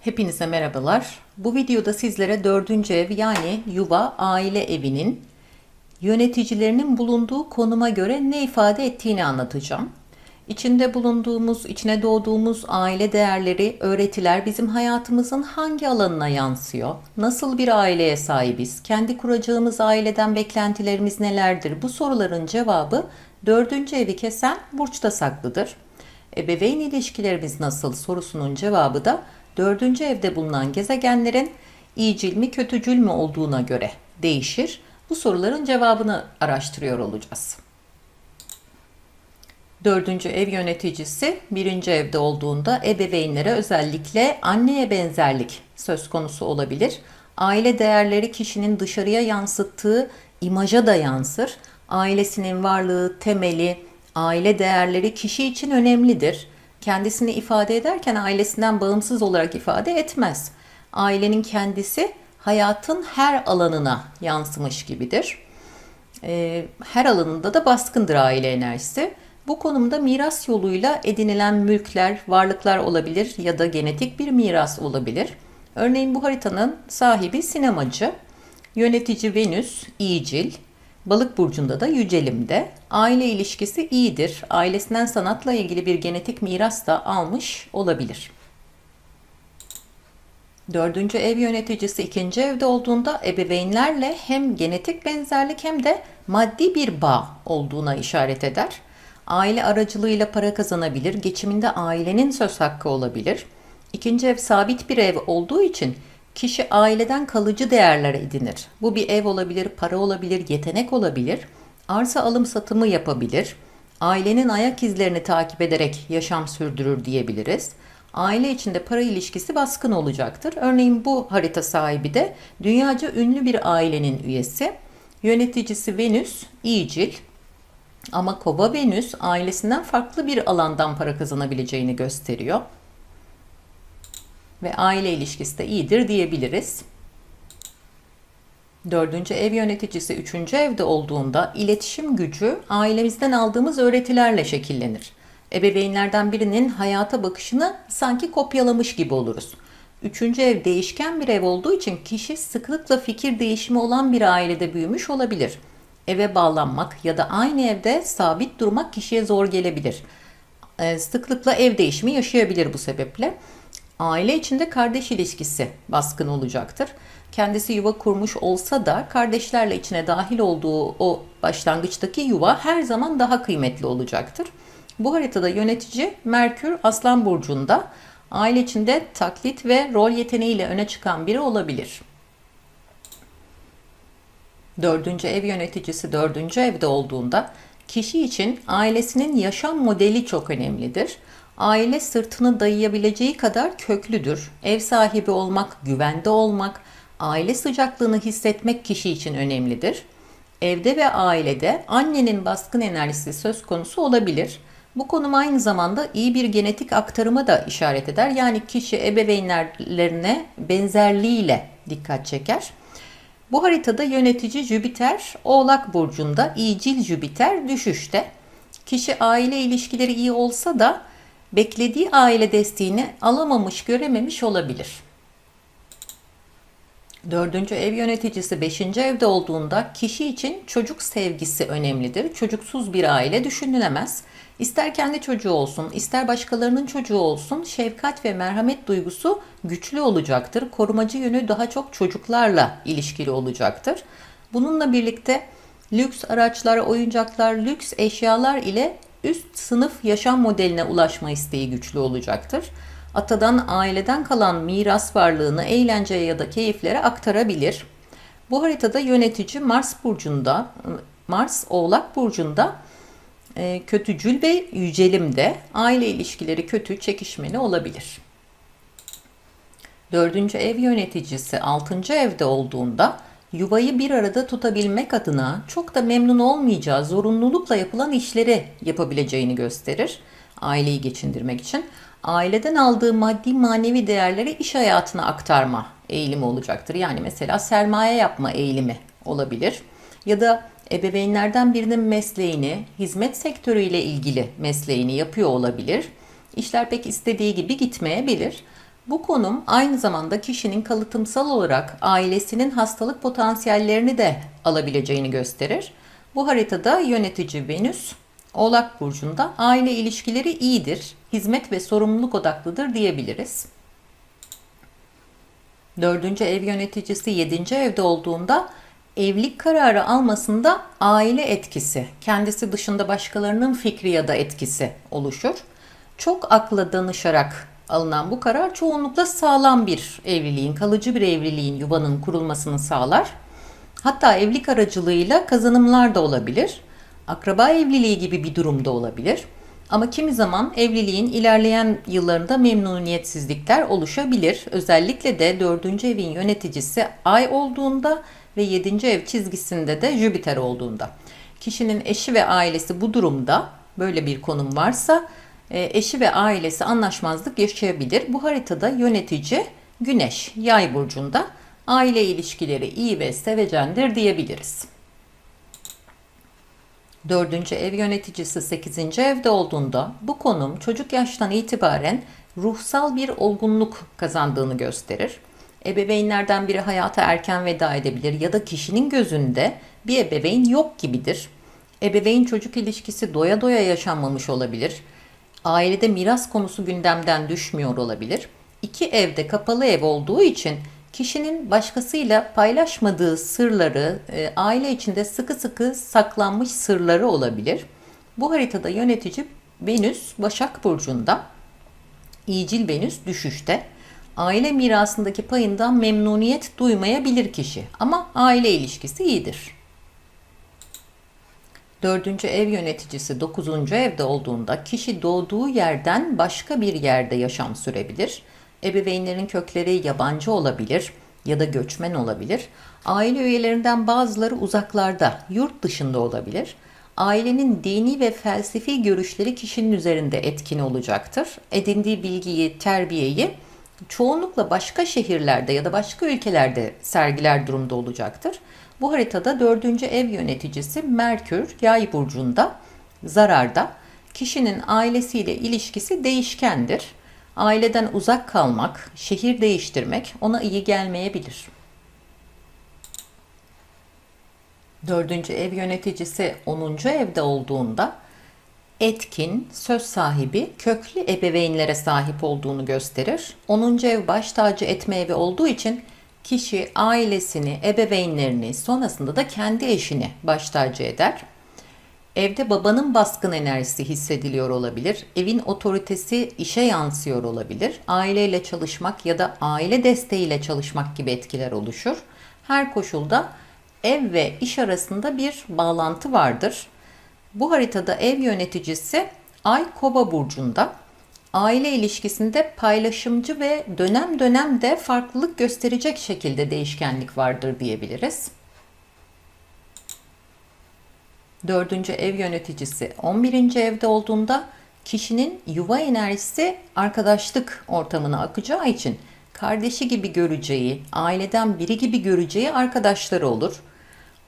Hepinize merhabalar. Bu videoda sizlere dördüncü ev yani yuva aile evinin yöneticilerinin bulunduğu konuma göre ne ifade ettiğini anlatacağım. İçinde bulunduğumuz, içine doğduğumuz aile değerleri, öğretiler bizim hayatımızın hangi alanına yansıyor? Nasıl bir aileye sahibiz? Kendi kuracağımız aileden beklentilerimiz nelerdir? Bu soruların cevabı dördüncü evi kesen burçta saklıdır. Ebeveyn ilişkilerimiz nasıl sorusunun cevabı da dördüncü evde bulunan gezegenlerin iyicil mi kötücül mü olduğuna göre değişir. Bu soruların cevabını araştırıyor olacağız. Dördüncü ev yöneticisi birinci evde olduğunda ebeveynlere özellikle anneye benzerlik söz konusu olabilir. Aile değerleri kişinin dışarıya yansıttığı imaja da yansır. Ailesinin varlığı, temeli, aile değerleri kişi için önemlidir. Kendisini ifade ederken ailesinden bağımsız olarak ifade etmez. Ailenin kendisi hayatın her alanına yansımış gibidir. Ee, her alanında da baskındır aile enerjisi. Bu konumda miras yoluyla edinilen mülkler, varlıklar olabilir ya da genetik bir miras olabilir. Örneğin bu haritanın sahibi sinemacı, yönetici Venüs, iyicil, Balık burcunda da yücelimde. Aile ilişkisi iyidir. Ailesinden sanatla ilgili bir genetik miras da almış olabilir. Dördüncü ev yöneticisi ikinci evde olduğunda ebeveynlerle hem genetik benzerlik hem de maddi bir bağ olduğuna işaret eder. Aile aracılığıyla para kazanabilir, geçiminde ailenin söz hakkı olabilir. İkinci ev sabit bir ev olduğu için kişi aileden kalıcı değerler edinir. Bu bir ev olabilir, para olabilir, yetenek olabilir. Arsa alım satımı yapabilir. Ailenin ayak izlerini takip ederek yaşam sürdürür diyebiliriz. Aile içinde para ilişkisi baskın olacaktır. Örneğin bu harita sahibi de dünyaca ünlü bir ailenin üyesi. Yöneticisi Venüs, iyicil. Ama Kova Venüs ailesinden farklı bir alandan para kazanabileceğini gösteriyor ve aile ilişkisi de iyidir diyebiliriz. Dördüncü ev yöneticisi üçüncü evde olduğunda iletişim gücü ailemizden aldığımız öğretilerle şekillenir. Ebeveynlerden birinin hayata bakışını sanki kopyalamış gibi oluruz. Üçüncü ev değişken bir ev olduğu için kişi sıklıkla fikir değişimi olan bir ailede büyümüş olabilir. Eve bağlanmak ya da aynı evde sabit durmak kişiye zor gelebilir. Ee, sıklıkla ev değişimi yaşayabilir bu sebeple. Aile içinde kardeş ilişkisi baskın olacaktır. Kendisi yuva kurmuş olsa da kardeşlerle içine dahil olduğu o başlangıçtaki yuva her zaman daha kıymetli olacaktır. Bu haritada yönetici Merkür Aslan Burcu'nda aile içinde taklit ve rol yeteneğiyle öne çıkan biri olabilir. Dördüncü ev yöneticisi dördüncü evde olduğunda kişi için ailesinin yaşam modeli çok önemlidir. Aile sırtını dayayabileceği kadar köklüdür. Ev sahibi olmak, güvende olmak, aile sıcaklığını hissetmek kişi için önemlidir. Evde ve ailede annenin baskın enerjisi söz konusu olabilir. Bu konum aynı zamanda iyi bir genetik aktarıma da işaret eder. Yani kişi ebeveynlerine benzerliğiyle dikkat çeker. Bu haritada yönetici Jüpiter Oğlak burcunda, iyicil Jüpiter düşüşte. Kişi aile ilişkileri iyi olsa da beklediği aile desteğini alamamış, görememiş olabilir. Dördüncü ev yöneticisi beşinci evde olduğunda kişi için çocuk sevgisi önemlidir. Çocuksuz bir aile düşünülemez. İster kendi çocuğu olsun, ister başkalarının çocuğu olsun, şefkat ve merhamet duygusu güçlü olacaktır. Korumacı yönü daha çok çocuklarla ilişkili olacaktır. Bununla birlikte lüks araçlar, oyuncaklar, lüks eşyalar ile üst sınıf yaşam modeline ulaşma isteği güçlü olacaktır. Atadan, aileden kalan miras varlığını eğlenceye ya da keyiflere aktarabilir. Bu haritada yönetici Mars burcunda, Mars Oğlak burcunda e, kötücül ve yücelimde aile ilişkileri kötü, çekişmeli olabilir. Dördüncü ev yöneticisi altıncı evde olduğunda yuvayı bir arada tutabilmek adına çok da memnun olmayacağı zorunlulukla yapılan işleri yapabileceğini gösterir. Aileyi geçindirmek için aileden aldığı maddi manevi değerleri iş hayatına aktarma eğilimi olacaktır. Yani mesela sermaye yapma eğilimi olabilir. Ya da ebeveynlerden birinin mesleğini, hizmet sektörüyle ilgili mesleğini yapıyor olabilir. İşler pek istediği gibi gitmeyebilir. Bu konum aynı zamanda kişinin kalıtımsal olarak ailesinin hastalık potansiyellerini de alabileceğini gösterir. Bu haritada yönetici Venüs Oğlak burcunda aile ilişkileri iyidir, hizmet ve sorumluluk odaklıdır diyebiliriz. Dördüncü ev yöneticisi yedinci evde olduğunda evlilik kararı almasında aile etkisi, kendisi dışında başkalarının fikri ya da etkisi oluşur. Çok akla danışarak alınan bu karar çoğunlukla sağlam bir evliliğin, kalıcı bir evliliğin, yuvanın kurulmasını sağlar. Hatta evlilik aracılığıyla kazanımlar da olabilir. Akraba evliliği gibi bir durumda olabilir. Ama kimi zaman evliliğin ilerleyen yıllarında memnuniyetsizlikler oluşabilir. Özellikle de 4. evin yöneticisi ay olduğunda ve 7. ev çizgisinde de Jüpiter olduğunda. Kişinin eşi ve ailesi bu durumda böyle bir konum varsa eşi ve ailesi anlaşmazlık yaşayabilir. Bu haritada yönetici Güneş Yay burcunda aile ilişkileri iyi ve sevecendir diyebiliriz. Dördüncü ev yöneticisi 8. evde olduğunda bu konum çocuk yaştan itibaren ruhsal bir olgunluk kazandığını gösterir. Ebeveynlerden biri hayata erken veda edebilir ya da kişinin gözünde bir ebeveyn yok gibidir. Ebeveyn çocuk ilişkisi doya doya yaşanmamış olabilir. Ailede miras konusu gündemden düşmüyor olabilir. İki evde kapalı ev olduğu için kişinin başkasıyla paylaşmadığı sırları, e, aile içinde sıkı sıkı saklanmış sırları olabilir. Bu haritada yönetici Venüs Başak Burcu'nda, İyicil Venüs düşüşte. Aile mirasındaki payından memnuniyet duymayabilir kişi ama aile ilişkisi iyidir. Dördüncü ev yöneticisi dokuzuncu evde olduğunda kişi doğduğu yerden başka bir yerde yaşam sürebilir. Ebeveynlerin kökleri yabancı olabilir ya da göçmen olabilir. Aile üyelerinden bazıları uzaklarda, yurt dışında olabilir. Ailenin dini ve felsefi görüşleri kişinin üzerinde etkin olacaktır. Edindiği bilgiyi, terbiyeyi çoğunlukla başka şehirlerde ya da başka ülkelerde sergiler durumda olacaktır. Bu haritada dördüncü ev yöneticisi Merkür Yay burcunda zararda. Kişinin ailesiyle ilişkisi değişkendir. Aileden uzak kalmak, şehir değiştirmek ona iyi gelmeyebilir. Dördüncü ev yöneticisi 10. evde olduğunda etkin, söz sahibi, köklü ebeveynlere sahip olduğunu gösterir. 10. ev baş tacı etme evi olduğu için kişi ailesini, ebeveynlerini, sonrasında da kendi eşini baş tacı eder. Evde babanın baskın enerjisi hissediliyor olabilir. Evin otoritesi işe yansıyor olabilir. Aileyle çalışmak ya da aile desteğiyle çalışmak gibi etkiler oluşur. Her koşulda ev ve iş arasında bir bağlantı vardır. Bu haritada ev yöneticisi Ay Kova burcunda. Aile ilişkisinde paylaşımcı ve dönem dönem de farklılık gösterecek şekilde değişkenlik vardır diyebiliriz. Dördüncü ev yöneticisi 11. evde olduğunda kişinin yuva enerjisi arkadaşlık ortamına akacağı için kardeşi gibi göreceği, aileden biri gibi göreceği arkadaşları olur.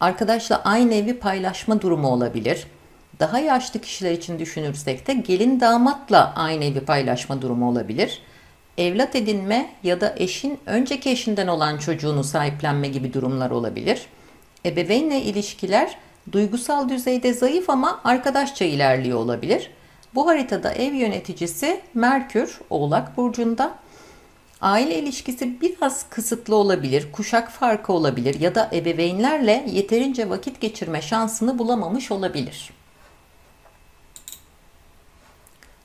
Arkadaşla aynı evi paylaşma durumu olabilir. Daha yaşlı kişiler için düşünürsek de gelin damatla aynı evi paylaşma durumu olabilir. Evlat edinme ya da eşin önceki eşinden olan çocuğunu sahiplenme gibi durumlar olabilir. Ebeveynle ilişkiler duygusal düzeyde zayıf ama arkadaşça ilerliyor olabilir. Bu haritada ev yöneticisi Merkür Oğlak burcunda. Aile ilişkisi biraz kısıtlı olabilir, kuşak farkı olabilir ya da ebeveynlerle yeterince vakit geçirme şansını bulamamış olabilir.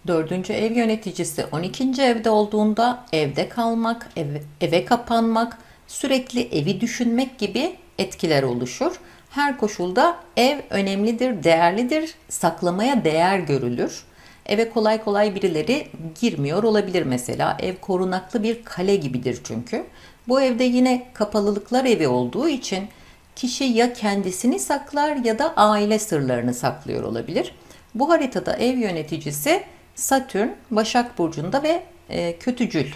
Dördüncü ev yöneticisi 12. evde olduğunda evde kalmak, eve, eve kapanmak, sürekli evi düşünmek gibi etkiler oluşur. Her koşulda ev önemlidir, değerlidir, saklamaya değer görülür. Eve kolay kolay birileri girmiyor olabilir mesela. Ev korunaklı bir kale gibidir çünkü. Bu evde yine kapalılıklar evi olduğu için kişi ya kendisini saklar ya da aile sırlarını saklıyor olabilir. Bu haritada ev yöneticisi Satürn Başak Burcu'nda ve e, kötücül.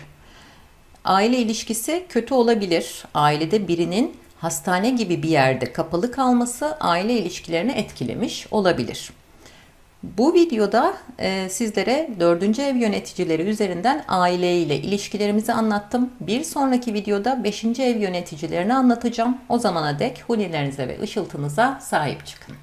Aile ilişkisi kötü olabilir. Ailede birinin hastane gibi bir yerde kapalı kalması aile ilişkilerini etkilemiş olabilir. Bu videoda e, sizlere dördüncü ev yöneticileri üzerinden aile ile ilişkilerimizi anlattım. Bir sonraki videoda beşinci ev yöneticilerini anlatacağım. O zamana dek hunilerinize ve ışıltınıza sahip çıkın.